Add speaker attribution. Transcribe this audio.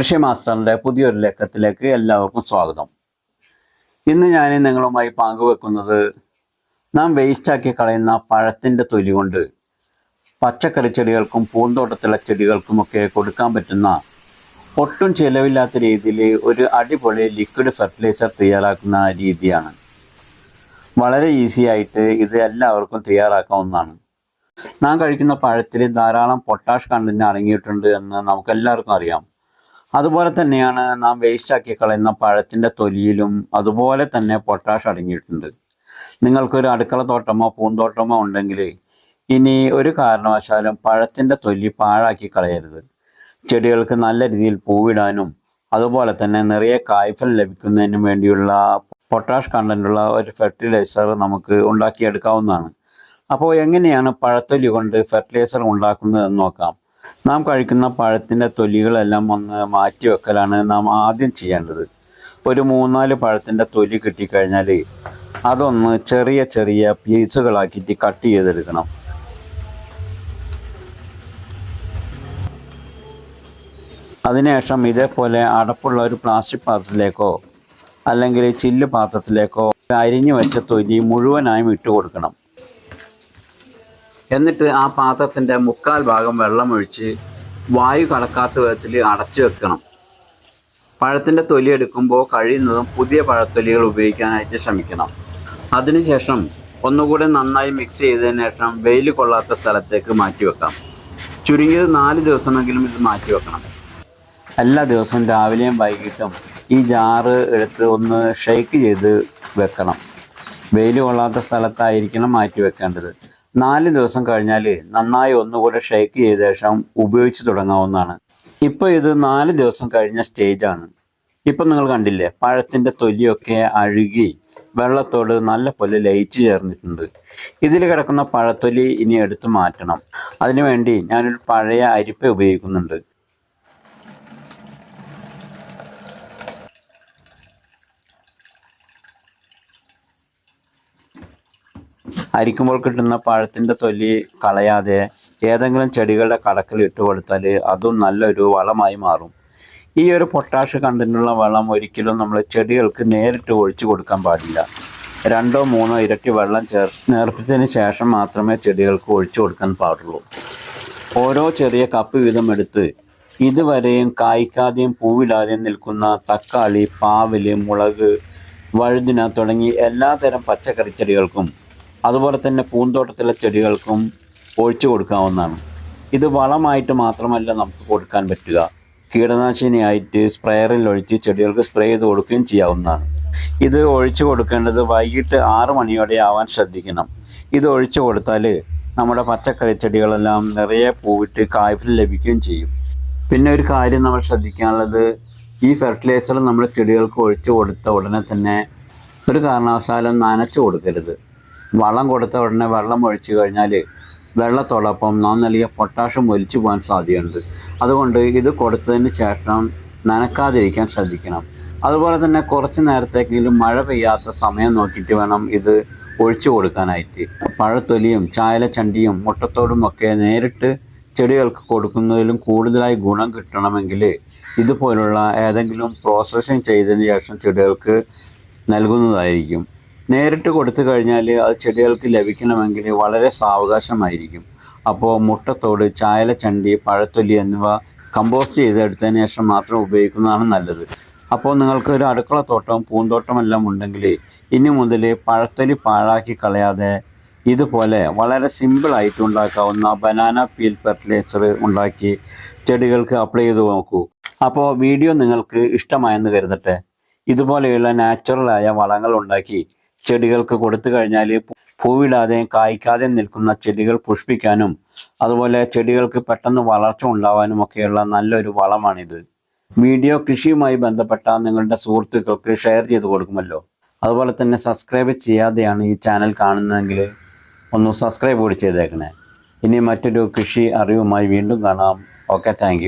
Speaker 1: കൃഷി മാസ്റ്ററിന്റെ പുതിയൊരു ലേഖത്തിലേക്ക് എല്ലാവർക്കും സ്വാഗതം. ഇന്ന് ഞാൻ നിങ്ങളുമായി പങ്കുവെക്കുന്നത് നാം വേസ്റ്റാക്കി കളയുന്ന പഴത്തിന്റെ തൊലി കൊണ്ട് പച്ചക്കറി ചെടികൾക്കും പൂന്തോട്ടത്തിലെ ചെടികൾക്കുമൊക്കെ കൊടുക്കാൻ പറ്റുന്ന ഒട്ടും ചിലവില്ലാത്ത രീതിയിൽ ഒരു അടിപൊളി ലിക്വിഡ് ഫെർട്ടിലൈസർ തയ്യാറാക്കുന്ന രീതിയാണ്. വളരെ ഈസി ആയിട്ട് ഇത് എല്ലാവർക്കും തയ്യാറാക്കാവുന്നതാണ്. നാം കഴിക്കുന്ന പഴത്തിൽ ധാരാളം പൊട്ടാഷ് കണ്ടന്റ് അടങ്ങിയിട്ടുണ്ട് എന്ന് നമുക്ക് എല്ലാവർക്കും അറിയാം. അതുപോലെ തന്നെയാണ് നാം വേസ്റ്റ് ആക്കി കളയുന്ന പഴത്തിന്റെ തൊലിയിലും അതുപോലെ തന്നെ പൊട്ടാഷ് അടങ്ങിയിട്ടുണ്ട്. നിങ്ങൾക്കൊരു അടുക്കള തോട്ടമോ പൂന്തോട്ടമോ ഉണ്ടെങ്കിൽ ഇനി ഒരു കാരണവശാലും പഴത്തിന്റെ തൊലി പാഴാക്കി കളയരുത്. ചെടികൾക്ക് നല്ല രീതിയിൽ പൂവിടാനും അതുപോലെ തന്നെ നിറയെ കായ്ഫൽ ലഭിക്കുന്നതിനും വേണ്ടിയുള്ള പൊട്ടാഷ് കണ്ടന്റുള്ള ഒരു ഫെർട്ടിലൈസർ നമുക്ക് ഉണ്ടാക്കിയെടുക്കാവുന്നതാണ്. അപ്പോൾ എങ്ങനെയാണ് പഴത്തൊലി കൊണ്ട് ഫെർട്ടിലൈസർ ഉണ്ടാക്കുന്നത് എന്ന് നോക്കാം. നാം കഴിക്കുന്ന പഴത്തിന്റെ തൊലികളെല്ലാം ഒന്ന് മാറ്റി വെക്കലാണ് നാം ആദ്യം ചെയ്യേണ്ടത്. ഒരു മൂന്നാൽ പഴത്തിന്റെ തൊലി കിട്ടിക്കഴിഞ്ഞാൽ അതൊന്ന് ചെറിയ ചെറിയ പീസുകളാക്കിയിട്ട് കട്ട് ചെയ്തെടുക്കണം. അതിനുശേഷം ഇതേപോലെ അടപ്പുള്ള ഒരു പ്ലാസ്റ്റിക് പാത്രത്തിലേക്കോ അല്ലെങ്കിൽ ചില്ല് പാത്രത്തിലേക്കോ അരിഞ്ഞു വെച്ച തൊലി മുഴുവനായും ഇട്ട് കൊടുക്കണം എന്നിട്ട് ആ പാത്രത്തിന്റെ മുക്കാൽ ഭാഗം വെള്ളമൊഴിച്ച് വായു കടക്കാത്ത വിധത്തിൽ അടച്ചു വെക്കണം. പഴത്തിന്റെ തൊലി എടുക്കുമ്പോൾ കഴിയുന്നതും പുതിയ പഴത്തൊലികൾ ഉപയോഗിക്കാനായിട്ട് ശ്രമിക്കണം. അതിനുശേഷം ഒന്നുകൂടെ നന്നായി മിക്സ് ചെയ്തതിന് ശേഷം വെയിൽ കൊള്ളാത്ത സ്ഥലത്തേക്ക് മാറ്റി വെക്കാം. ചുരുങ്ങിയത് നാല് ദിവസമെങ്കിലും ഇത് മാറ്റി വെക്കണം. എല്ലാ ദിവസവും രാവിലെയും വൈകിട്ടും ഈ ജാറ് എടുത്ത് ഒന്ന് ഷെയ്ക്ക് ചെയ്ത് വെക്കണം. വെയിൽ കൊള്ളാത്ത സ്ഥലത്തായിരിക്കണം മാറ്റി വെക്കേണ്ടത്. നാല് ദിവസം കഴിഞ്ഞാൽ നന്നായി ഒന്നുകൂടെ ഷേക്ക് ചെയ്ത ശേഷം ഉപയോഗിച്ച് തുടങ്ങാവുന്നതാണ്. ഇപ്പോൾ ഇത് നാല് ദിവസം കഴിഞ്ഞ സ്റ്റേജാണ് ഇപ്പം നിങ്ങൾ കണ്ടില്ലേ പഴത്തിന്റെ തൊലിയൊക്കെ അഴുകി വെള്ളത്തോട് നല്ല പോലെ ലയിച്ച് ചേർന്നിട്ടുണ്ട്. ഇതിൽ കിടക്കുന്ന പഴത്തൊലി ഇനി എടുത്തു മാറ്റണം. അതിനുവേണ്ടി ഞാനൊരു പഴയ അരിപ്പ ഉപയോഗിക്കുന്നുണ്ട്. അരിക്കുമ്പോൾ കിട്ടുന്ന പഴത്തിന്റെ തൊലി കളയാതെ ഏതെങ്കിലും ചെടികളുടെ കടക്കിൽ ഇട്ട് കൊടുത്താൽ അതും നല്ലൊരു വളമായി മാറും. ഈ ഒരു പൊട്ടാഷ് കണ്ടന്റുള്ള വെള്ളം ഒരിക്കലും നമ്മൾ ചെടികൾക്ക് നേരിട്ട് ഒഴിച്ചു കൊടുക്കാൻ പാടില്ല. രണ്ടോ മൂന്നോ ഇരട്ടി വെള്ളം ചേർ നേർപ്പിച്ചതിന് ശേഷം മാത്രമേ ചെടികൾക്ക് ഒഴിച്ചു കൊടുക്കാൻ പാടുള്ളൂ. ഓരോ ചെറിയ കപ്പ് വീതം എടുത്ത് ഇതുവരെയും കായ്ക്കാതെയും പൂവിടാതെയും നിൽക്കുന്ന തക്കാളി പാവൽ മുളക് വഴുതിന തുടങ്ങി എല്ലാതരം പച്ചക്കറി ചെടികൾക്കും അതുപോലെ തന്നെ പൂന്തോട്ടത്തിലെ ചെടികൾക്കും ഒഴിച്ചു കൊടുക്കാവുന്നതാണ്. ഇത് വളമായിട്ട് മാത്രമല്ല നമുക്ക് കൊടുക്കാൻ പറ്റുക. കീടനാശിനിയായിട്ട് സ്പ്രേയറിൽ ഒഴിച്ച് ചെടികൾക്ക് സ്പ്രേ ചെയ്ത് കൊടുക്കുകയും ചെയ്യാവുന്നതാണ്. ഇത് ഒഴിച്ചു കൊടുക്കേണ്ടത് വൈകിട്ട് ആറ് മണിയോടെ ആവാൻ ശ്രദ്ധിക്കണം. ഇത് ഒഴിച്ചു കൊടുത്താൽ നമ്മുടെ പച്ചക്കറി ചെടികളെല്ലാം നിറയെ പൂവിട്ട് കായ്ഫലം ലഭിക്കുകയും ചെയ്യും. പിന്നെ ഒരു കാര്യം നമ്മൾ ശ്രദ്ധിക്കാനുള്ളത് ഈ ഫെർട്ടിലൈസർ നമ്മൾ ചെടികൾക്ക് ഒഴിച്ചു കൊടുത്ത ഉടനെ തന്നെ ഒരു കാരണവശാലും നനച്ചു കൊടുക്കരുത്. വളം കൊടുത്ത ഉടനെ വെള്ളം ഒഴിച്ചു കഴിഞ്ഞാൽ വെള്ളത്തോടൊപ്പം നാം നൽകിയ പൊട്ടാഷ്യം ഒലിച്ചു പോകാൻ സാധ്യതയുണ്ട്. അതുകൊണ്ട് ഇത് കൊടുത്തതിന് ശേഷം നനക്കാതിരിക്കാൻ ശ്രദ്ധിക്കണം. അതുപോലെ തന്നെ കുറച്ച് നേരത്തേക്കെങ്കിലും മഴ പെയ്യാത്ത സമയം നോക്കിയിട്ട് വേണം ഇത് ഒഴിച്ചു കൊടുക്കാനായിട്ട്. പഴത്തൊലിയും ചായലച്ചണ്ടിയും മുട്ടത്തോടും ഒക്കെ നേരിട്ട് ചെടികൾക്ക് കൊടുക്കുന്നതിലും കൂടുതലായി ഗുണം കിട്ടണമെങ്കിൽ ഇതുപോലുള്ള ഏതെങ്കിലും പ്രോസസ്സിങ് ചെയ്തതിന് ശേഷം ചെടികൾക്ക് നൽകുന്നതായിരിക്കും. നേരിട്ട് കൊടുത്തു കഴിഞ്ഞാൽ അത് ചെടികൾക്ക് ലഭിക്കണമെങ്കിൽ വളരെ സാവകാശമായിരിക്കും. അപ്പോൾ മുട്ടത്തോട് ചായലച്ചണ്ടി പഴത്തൊലി എന്നിവ കമ്പോസ്റ്റ് ചെയ്തെടുത്തതിന് ശേഷം മാത്രം ഉപയോഗിക്കുന്നതാണ് നല്ലത്. അപ്പോൾ നിങ്ങൾക്ക് ഒരു അടുക്കള തോട്ടം പൂന്തോട്ടമെല്ലാം ഉണ്ടെങ്കിൽ ഇനി മുതൽ പഴത്തൊലി പാഴാക്കി കളയാതെ ഇതുപോലെ വളരെ സിമ്പിളായിട്ട് ഉണ്ടാക്കാവുന്ന ബനാന പീൽ ഫെർട്ടിലൈസർ ഉണ്ടാക്കി ചെടികൾക്ക് അപ്ലൈ ചെയ്ത് നോക്കൂ. അപ്പോൾ വീഡിയോ നിങ്ങൾക്ക് ഇഷ്ടമായെന്ന് കരുതട്ടെ. ഇതുപോലെയുള്ള നാച്ചുറലായ വളങ്ങൾ ഉണ്ടാക്കി ചെടികൾക്ക് കൊടുത്തു കഴിഞ്ഞാൽ പൂവിടാതെയും കായ്ക്കാതെയും നിൽക്കുന്ന ചെടികൾ പുഷ്പിക്കാനും അതുപോലെ ചെടികൾക്ക് പെട്ടെന്ന് വളർച്ച ഉണ്ടാവാനും ഒക്കെയുള്ള നല്ലൊരു വളമാണിത്. വീഡിയോ കൃഷിയുമായി ബന്ധപ്പെട്ട നിങ്ങളുടെ സുഹൃത്തുക്കൾക്ക് ഷെയർ ചെയ്ത് കൊടുക്കുമല്ലോ. അതുപോലെ തന്നെ സബ്സ്ക്രൈബ് ചെയ്യാതെയാണ് ഈ ചാനൽ കാണുന്നതെങ്കിൽ ഒന്ന് സബ്സ്ക്രൈബ് കൂടി ചെയ്തേക്കണേ. ഇനി മറ്റൊരു കൃഷി അറിവുമായി വീണ്ടും കാണാം. Okay thank